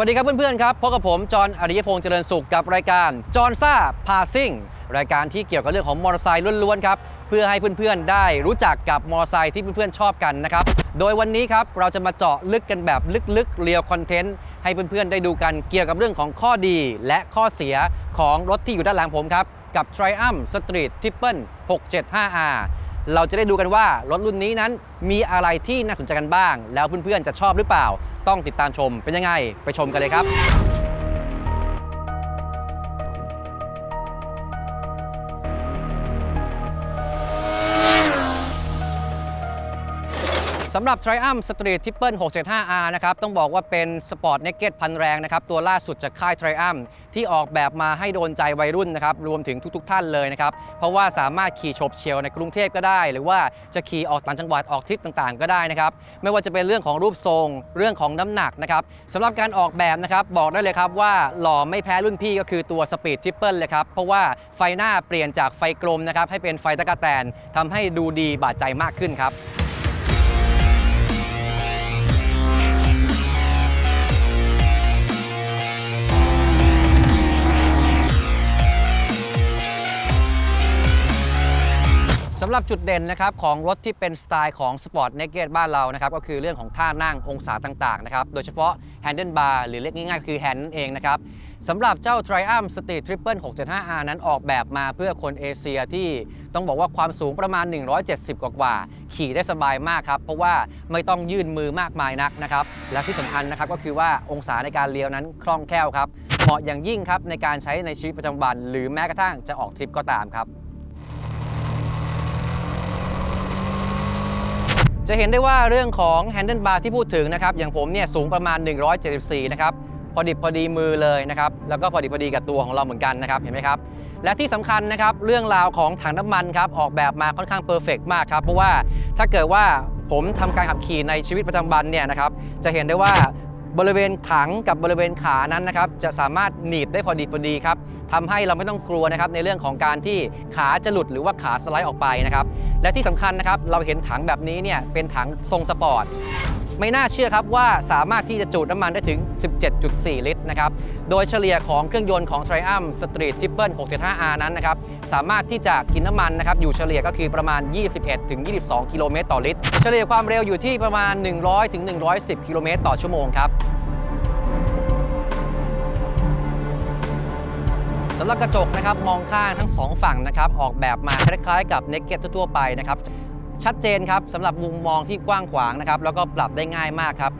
สวัสดีครับเพื่อนๆครับพบกับผมจอห์นอริยพงษ์เจริญสุขกับรายการจอห์นซ่าพาซิ่งรายการที่เกี่ยวกับเรื่องของมอเตอร์ไซค์ล้วนๆครับเพื่อให้เพื่อนๆได้รู้จักกับมอเตอร์ไซค์ที่เพื่อนๆชอบกันนะครับโดยวันนี้ครับเราจะมาเจาะลึกกันแบบลึกๆเรียวคอนเทนต์ให้เพื่อนๆได้ดูกันเกี่ยวกับเรื่องของข้อดี และข้อเสียของรถที่อยู่ด้านหลังผมครับกับ Triumph Street Triple 675R เราจะได้ดูกันว่ารถรุ่นนี้นั้นมีอะไรที่น่าสนใจกันบ้าง แล้วเพื่อนๆจะชอบหรือเปล่า ต้องติดตามชมเป็นยังไง ไปชมกันเลยครับ สำหรับ Triumph Street Triple 675R นะครับต้องบอกว่าเป็นสปอร์ตเนกเก็ตพันแรงนะครับตัวล่าสุดจากค่าย Triumph ที่ออกแบบมาให้โดนใจวัยรุ่นนะครับรวมถึงทุกๆท่านเลยนะครับ เพราะว่าสามารถขี่โฉบเฉียวในกรุงเทพก็ได้ หรือว่าจะขี่ออกต่างจังหวัดออกทริปต่างๆ ก็ได้นะครับไม่ว่าจะเป็นเรื่องของรูปทรงเรื่องของน้ำหนักนะครับสำหรับการออกแบบนะครับบอกได้เลยครับว่าหล่อไม่แพ้รุ่นพี่ก็คือตัว Speed Triple เลยครับเพราะว่าไฟหน้าเปลี่ยนจากไฟกลมนะครับให้เป็นไฟตะกะแตนทำให้ดูดีบาดใจมากขึ้นครับ สำหรับจุดเด่นนะครับของรถที่เป็นสไตล์ของ Sport Naked บ้านเรานะครับก็คือเรื่องของท่านั่งองศาต่างๆนะครับโดยเฉพาะ Handle Bar หรือเรียกง่ายๆ คือแฮนด์นั่นเองนะครับสำหรับเจ้า Triumph Street Triple 675R นั้นออกแบบมาเพื่อคนเอเชียที่ต้องบอกว่าความสูงประมาณ 170 กว่าๆขี่ได้สบายมากครับเพราะว่าไม่ต้องยื่นมือมากมายนักนะครับและที่สำคัญนะครับก็คือว่าองศาในการเลี้ยวนั้นคล่องแคล่วครับเหมาะอย่างยิ่งครับในการใช้ในชีวิตประจำวัน หรือแม้กระทั่งจะออกทริปก็ตามครับ จะเห็นได้ว่าเรื่องของ Handle Bar ที่พูดถึงนะครับ อย่างผมเนี่ยสูงประมาณ 174 นะครับ พอดิบพอดีมือเลยนะครับ แล้วก็พอดิบพอดีกับตัวของเราเหมือนกันนะครับ เห็นไหมครับ และที่สำคัญนะครับ เรื่องราวของถังน้ำมันครับ ออกแบบมาค่อนข้างเพอร์เฟกมากครับ เพราะว่าถ้าเกิดว่าผมทำการขับขี่ในชีวิตประจำวันเนี่ยนะครับ จะเห็นได้ว่าบริเวณถังกับบริเวณขานั้นนะครับจะสามารถหนีบได้พอดีพอดีครับทำให้เราไม่ต้องกลัวนะครับในเรื่องของการที่ขาจะหลุดหรือว่าขาสไลด์ออกไปนะครับ และที่สำคัญนะครับเราเห็นถังแบบนี้เนี่ยเป็นถังทรงสปอร์ตไม่น่าเชื่อครับว่าสามารถที่จะจุน้ำมันได้ถึง 17.4 ลิตรนะครับโดยเฉลี่ยของเครื่องยนต์ของ Triumph Street Triple 675R นั้นนะครับสามารถที่จะกินน้ำมันนะครับอยู่เฉลี่ยก็คือประมาณ 21-22 กิโลเมตรต่อลิตร เฉลี่ยความเร็วอยู่ที่ประมาณ 100-110 กิโลเมตรต่อชั่วโมงครับ สำหรับกระจกนะครับมองข้างทั้งสองฝั่งนะครับออกแบบมาคล้ายๆ กับเนกเก็ตทั่วๆไปนะครับชัดเจนครับสำหรับมุมมองที่กว้างขวางนะครับแล้วก็ปรับได้ง่ายมากครับ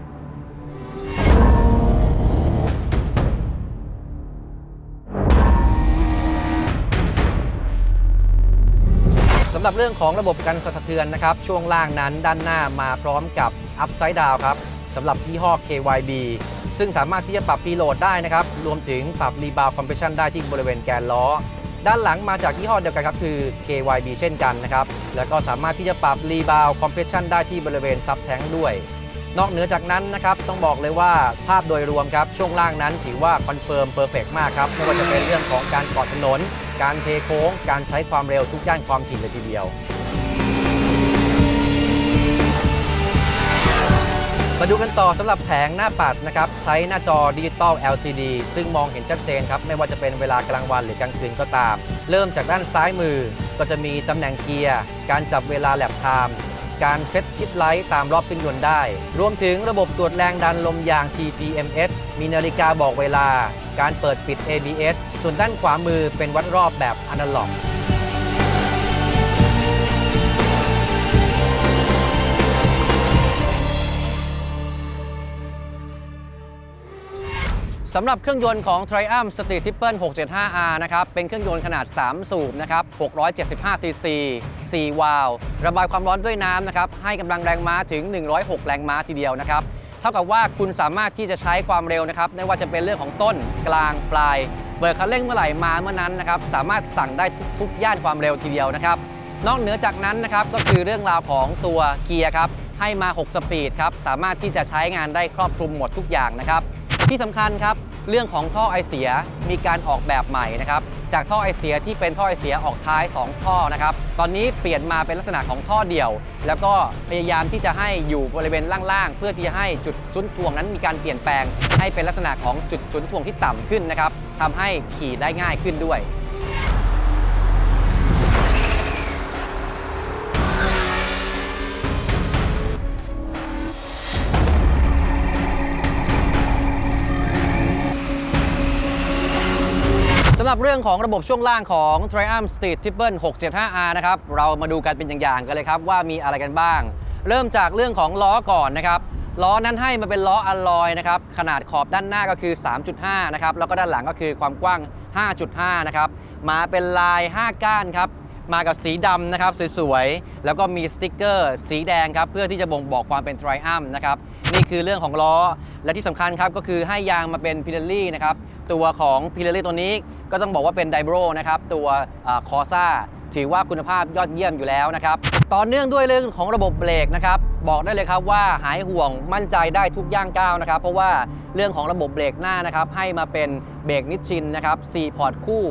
สำหรับเรื่องของระบบกันสะเทือนนะครับช่วงล่างนั้นด้านหน้ามาพร้อมกับ Upside Down ครับ สำหรับยี่ห้อ KYB ซึ่งสามารถที่จะปรับ preload ได้นะครับ รวมถึงปรับ rebound compression ได้ที่บริเวณแกนล้อ ด้านหลังมาจากยี่ห้อเดียวกันครับคือ KYB เช่นกันนะครับ แล้วก็สามารถที่จะปรับ rebound compression ได้ที่บริเวณ sub tank ด้วย นอกเหนือจากนั้นนะครับ ต้องบอกเลยว่าภาพโดยรวมครับ ช่วงล่างนั้นถือว่าคอนเฟิร์มเพอร์เฟกมากครับ ไม่ว่าจะเป็นเรื่องของการกอดถนน การเทโค้ง การใช้ความเร็วทุกย่านความถี่เลยทีเดียว มาดูกันต่อสำหรับแผงหน้าปัดนะครับใช้หน้าจอดิจิตอล LCD ซึ่งมองเห็นชัดเจนครับไม่ว่าจะเป็นเวลากลางวันหรือกลางคืนก็ตาม เริ่มจากด้านซ้ายมือ ก็จะมีตำแหน่งเกียร์ การจับเวลาแลปไทม์การเซตชิดไลท์ตามรอบเครื่องยนต์ได้ รวมถึงระบบตรวจแรงดันลมยาง TPMS มีนาฬิกาบอกเวลา การเปิดปิด ABS ส่วนด้านขวามือเป็นวัดรอบแบบอนาล็อก สำหรับเครื่องยนต์ของ Triumph Street Triple 675R นะครับ เป็นเครื่องยนต์ขนาด 3 สูบนะครับ 675 cc 4 วาล์วระบายความร้อนด้วยน้ำนะครับ ให้กำลังแรงม้าถึง 106 แรงม้าทีเดียวนะครับ เท่ากับว่าคุณสามารถที่จะใช้ความเร็วนะครับ ไม่ว่าจะเป็นเรื่องของต้นกลางปลาย เบิกคันเร่งเมื่อไหร่มาเมื่อนั้นนะครับ สามารถสั่งได้ทุกย่านความเร็วทีเดียวนะครับ นอกเหนือจากนั้นนะครับ ก็คือเรื่องราวของตัวเกียร์ครับ ให้มา 6 สปีดครับ สามารถที่จะใช้งานได้ครอบคลุมหมดทุกอย่างนะครับ ที่สำคัญครับเรื่องของท่อไอเสียมีการออกแบบใหม่นะครับจากท่อไอเสียที่เป็นท่อไอเสียออกท้าย 2 ท่อนะครับตอนนี้เปลี่ยนมาเป็นลักษณะของท่อเดี่ยว แล้วก็พยายามที่จะให้อยู่บริเวณล่างๆ เพื่อที่จะให้จุดศูนย์ถ่วงนั้นมีการเปลี่ยนแปลง ให้เป็นลักษณะของจุดศูนย์ถ่วงที่ต่ำขึ้นนะครับทำให้ขี่ได้ง่ายขึ้นด้วย หรับเรื่องของระบบช่วงล่างของ Triumph Street Triple 675R นะครับ เรามาดูกันเป็นอย่างๆกันเลยครับ ว่ามีอะไรกันบ้าง เริ่มจากเรื่องของล้อก่อนนะครับ ล้อนั้นให้มาเป็นล้ออลลอยนะครับ ขนาดขอบด้านหน้าก็คือ 3.5 นะครับ แล้วก็ด้านหลังก็คือความกว้าง 5.5 นะครับ มาเป็นลาย 5 ก้านครับ มากับสีดำนะครับสวยๆ แล้วก็มีสติกเกอร์ สีแดงครับ เพื่อที่จะบ่งบอกความเป็น Triumph นะครับ นี่คือเรื่องของล้อ และที่สำคัญครับก็คือให้ยางมาเป็นพิ i ลลี่นะครับ ตัวของพิ i ลลี่ตัวนี้ ก็ต้องบอกว่าเป็นไดโบรนะครับตัวคอซ่าถือว่าคุณภาพยอดเยี่ยมอยู่แล้วนะครับต่อเนื่องด้วยเรื่องของระบบเบรกนะครับบอกได้เลยครับว่าหายห่วงมั่นใจได้ทุกย่างก้าวนะครับ เพราะว่าเรื่องของระบบเบรกหน้านะครับให้มาเป็นเบรกนิชชินนะครับ4พอร์ตคู่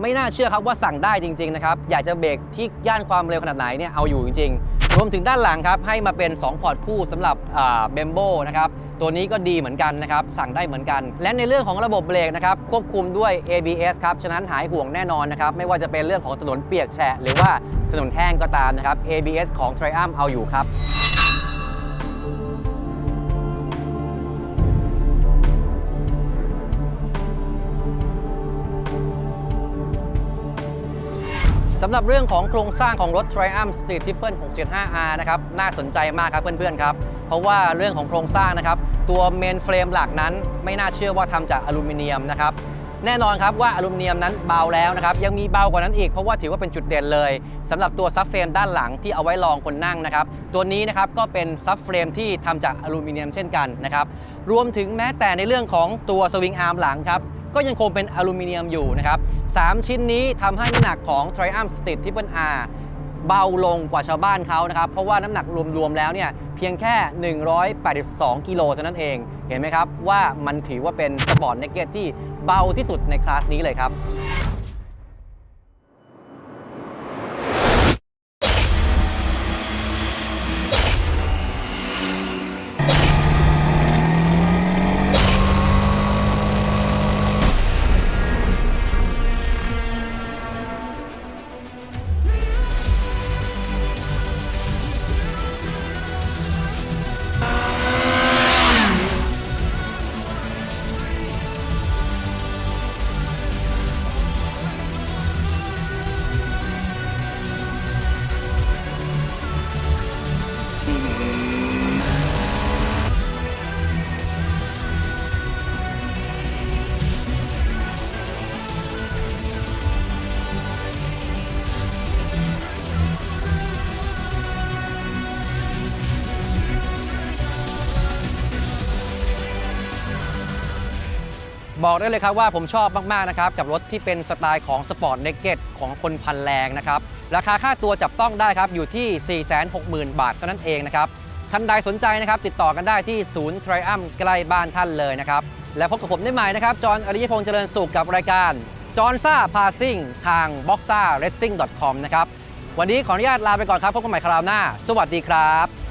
ไม่น่าเชื่อครับว่าสั่งได้จริงๆนะครับอยากจะเบรกที่ย่านความเร็วขนาดไหนเนี่ยเอาอยู่จริง ๆ รวมถึงด้านหลังครับให้มาเป็น 2 พอร์ตคู่สำหรับเบมโบนะครับ ตัวนี้ก็ดีเหมือนกันนะครับสั่งได้เหมือนกัน และในเรื่องของระบบเบรกนะครับควบคุมด้วย ABS ครับฉะนั้นหายห่วงแน่นอนนะครับไม่ว่าจะเป็นเรื่องของถนนเปียกแฉะหรือว่าถนนแห้งก็ตามนะครับ ABS ของ Triumph เอาอยู่ครับสำหรับเรื่องของโครงสร้างของรถ Triumph Street Triple 675R นะครับ น่าสนใจมากครับเพื่อนๆครับ เพราะว่าเรื่องของโครงสร้างนะครับ ตัวเมนเฟรมหลักนั้น ไม่น่าเชื่อว่าทำจากอลูมิเนียมนะครับแน่นอนครับว่าอลูมิเนียมนั้นเบาแล้วนะครับยังมีเบากว่านั้นอีกเพราะว่าถือว่าเป็นจุดเด่นเลยสำหรับตัวซับเฟรมด้านหลังที่เอาไว้รองคนนั่งนะครับตัวนี้นะครับก็เป็นซับเฟรมที่ทำจากอลูมิเนียมเช่นกันนะครับรวมถึงแม้แต่ในเรื่องของตัวสวิงอาร์มหลังครับก็ยังคงเป็นอลูมิเนียมอยู่นะครับ3ชิ้นนี้ทำให้น้ำหนักของ Triumph Street Triple R เบาลงกว่าชาวบ้านเขานะครับ เพราะว่าน้ำหนักรวมๆแล้วเนี่ยเพียงแค่ 182 กิโลเท่านั้นเอง เห็นไหมครับว่ามันถือว่าเป็นสปอร์ตเนกเก็ตที่เบาที่สุดในคลาสนี้เลยครับ บอกได้เลยครับว่าผมชอบมาก ๆ นะครับ กับรถที่เป็นสไตล์ของสปอร์ตเนกเก็ตของคนพันแรงนะครับ ราคาค่าตัวจับต้องได้ครับ อยู่ที่ 460,000 บาทเท่านั้นเองนะครับท่านใดสนใจนะครับ ติดต่อกันได้ที่ศูนย์ Triumph ใกล้บ้านท่านเลยนะครับ และพบกับผมได้ใหม่นะครับ จอห์นอริยพงษ์เจริญสุขกับรายการจอห์นซ่าพาซิ่งทาง b o x a r a c i n g c o m นะครับวันนี้ขออนุญาตลาไปก่อนครับพบกันใหม่คราวหน้า สวัสดีครับ